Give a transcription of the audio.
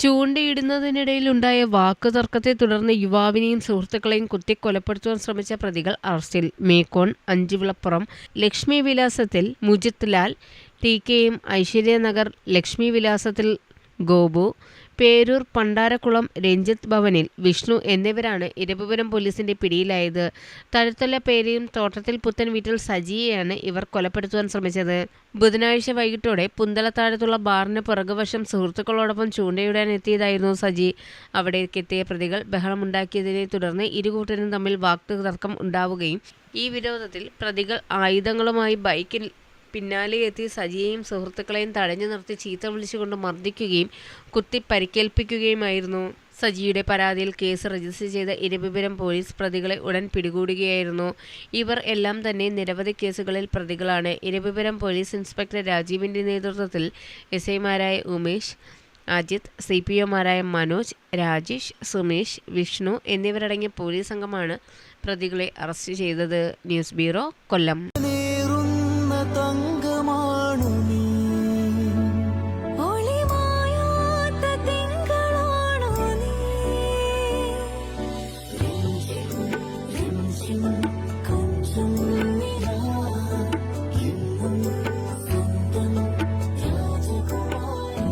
ചൂണ്ടയിടുന്നതിനിടയിലുണ്ടായ വാക്കുതർക്കത്തെ തുടർന്ന് യുവാവിനെയും സുഹൃത്തുക്കളെയും കുത്തി കൊലപ്പെടുത്തുവാൻ ശ്രമിച്ച പ്രതികൾ അറസ്റ്റിൽ. മേക്കോൺ അഞ്ചുവിളപ്പുറം ലക്ഷ്മി വിലാസത്തിൽ മുജിത് ലാൽ ടി കെയും ഐശ്വര്യനഗർ ലക്ഷ്മി വിലാസത്തിൽ ഗോപു പേരൂർ പണ്ടാരക്കുളം രഞ്ജിത്ത് ഭവനിൽ വിഷ്ണു എന്നിവരാണ് ഇരവിപുരം പോലീസിന്റെ പിടിയിലായത്. തഴുത്തല പേരയും തോട്ടത്തിൽ പുത്തൻ വീട്ടിൽ സജിയെയാണ് ഇവർ കൊലപ്പെടുത്തുവാൻ ശ്രമിച്ചത്. ബുധനാഴ്ച വൈകിട്ടോടെ പുന്തലത്താഴത്തുള്ള ബാറിന് പുറകുവശം സുഹൃത്തുക്കളോടൊപ്പം ചൂണ്ടയിടാൻ എത്തിയതായിരുന്നു സജി. അവിടേക്കെത്തിയ പ്രതികൾ ബഹളമുണ്ടാക്കിയതിനെ തുടർന്ന് ഇരുകൂട്ടരും തമ്മിൽ വാക്തർക്കം ഉണ്ടാവുകയും ഈ വിരോധത്തിൽ പ്രതികൾ ആയുധങ്ങളുമായി ബൈക്കിൽ പിന്നാലെ എത്തി സജിയെയും സുഹൃത്തുക്കളെയും തടഞ്ഞു നിർത്തി ചീത്ത വിളിച്ചുകൊണ്ട് മർദ്ദിക്കുകയും കുത്തി പരിക്കേൽപ്പിക്കുകയുമായിരുന്നു. സജിയുടെ പരാതിയിൽ കേസ് രജിസ്റ്റർ ചെയ്ത ഇരവിപുരം പോലീസ് പ്രതികളെ ഉടൻ പിടികൂടുകയായിരുന്നു. ഇവർ എല്ലാം തന്നെ നിരവധി കേസുകളിൽ പ്രതികളാണ്. ഇരവിപുരം പോലീസ് ഇൻസ്പെക്ടർ രാജീവിന്റെ നേതൃത്വത്തിൽ എസ് ഐമാരായ ഉമേഷ് അജിത് സി പി ഒമാരായ മനോജ് രാജേഷ് സുമേഷ് വിഷ്ണു എന്നിവരടങ്ങിയ പോലീസ് സംഘമാണ് പ്രതികളെ അറസ്റ്റ് ചെയ്തത്. News bureau Kollam.